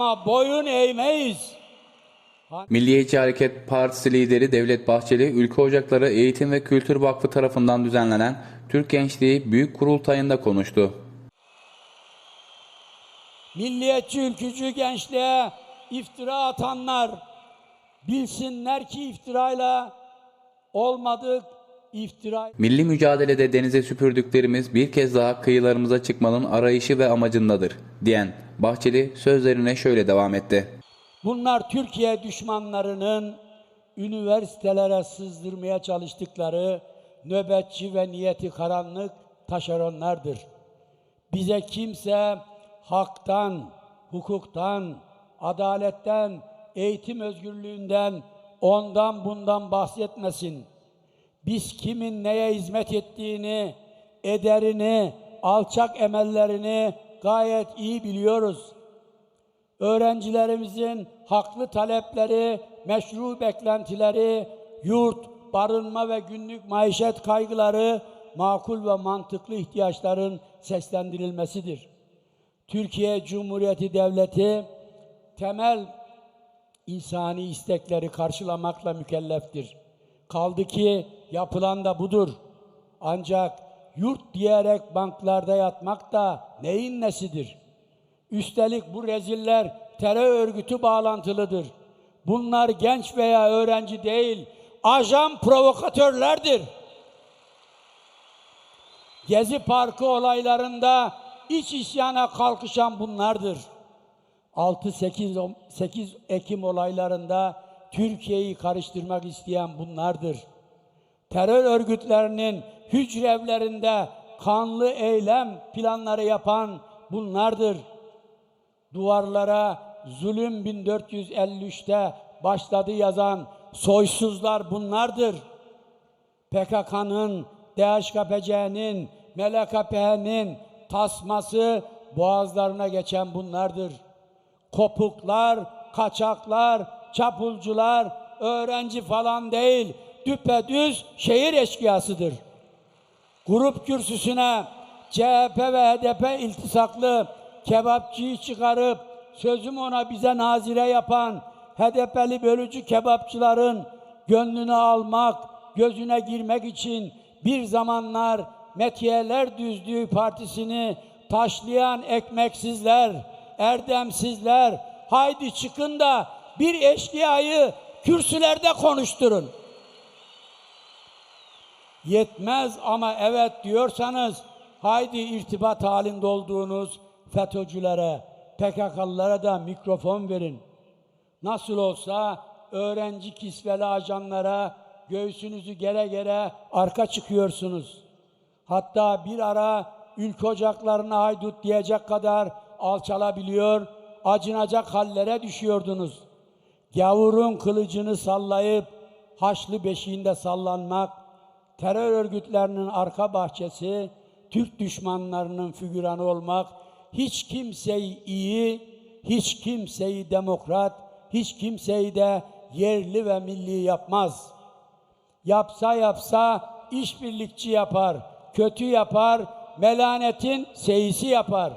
Ama boyun eğmeyiz. Milliyetçi Hareket Partisi lideri Devlet Bahçeli, Ülke Ocakları Eğitim ve Kültür Vakfı tarafından düzenlenen Türk Gençliği Büyük Kurultayı'nda konuştu. Milliyetçi ülkücü gençliğe iftira atanlar bilsinler ki iftirayla olmadık iftira Milli mücadelede denize süpürdüklerimiz bir kez daha kıyılarımıza çıkmanın arayışı ve amacındadır, diyen Bahçeli sözlerine şöyle devam etti. Bunlar Türkiye düşmanlarının üniversitelere sızdırmaya çalıştıkları nöbetçi ve niyeti karanlık taşeronlardır. Bize kimse haktan, hukuktan, adaletten, eğitim özgürlüğünden, ondan bundan bahsetmesin. Biz kimin neye hizmet ettiğini, ederini, alçak emellerini gayet iyi biliyoruz öğrencilerimizin haklı talepleri, meşru beklentileri, yurt, barınma ve günlük maişet kaygıları, makul ve mantıklı ihtiyaçların seslendirilmesidir. Türkiye Cumhuriyeti Devleti temel insani istekleri karşılamakla mükelleftir. Kaldı ki yapılan da budur. Ancak yurt diyerek banklarda yatmak da neyin nesidir? Üstelik bu reziller terör örgütü bağlantılıdır. Bunlar genç veya öğrenci değil, ajan provokatörlerdir. Gezi Parkı olaylarında iç isyana kalkışan bunlardır. 6-8 8 Ekim olaylarında Türkiye'yi karıştırmak isteyen bunlardır. Terör örgütlerinin hücrevlerinde kanlı eylem planları yapan bunlardır duvarlara zulüm 1453'te başladı yazan soysuzlar bunlardır. PKK'nın, DHKPC'nin, MLKP'nin tasması boğazlarına geçen bunlardır. Kopuklar, kaçaklar, çapulcular, öğrenci falan değil, düpedüz şehir eşkıyasıdır. Grup kürsüsüne CHP ve HDP iltisaklı kebapçıyı çıkarıp sözüm ona bize nazire yapan HDP'li bölücü kebapçıların gönlünü almak, gözüne girmek için bir zamanlar Metiyeler Düzlüğü Partisi'ni taşlayan ekmeksizler, erdemsizler, haydi çıkın da bir eşkıyayı kürsülerde konuşturun. Yetmez ama evet diyorsanız haydi irtibat halinde olduğunuz FETÖ'cülere, PKK'lılara da mikrofon verin. Nasıl olsa öğrenci kisveli ajanlara göğsünüzü gere gere arka çıkıyorsunuz. Hatta bir ara ülke ocaklarına haydut diyecek kadar alçalabiliyor, acınacak hallere düşüyordunuz. Gavurun kılıcını sallayıp haçlı beşiğinde sallanmak, terör örgütlerinin arka bahçesi, Türk düşmanlarının figüranı olmak hiç kimseyi iyi, hiç kimseyi demokrat, hiç kimseyi de yerli ve milli yapmaz. Yapsa yapsa işbirlikçi yapar, kötü yapar, melanetin seyisi yapar.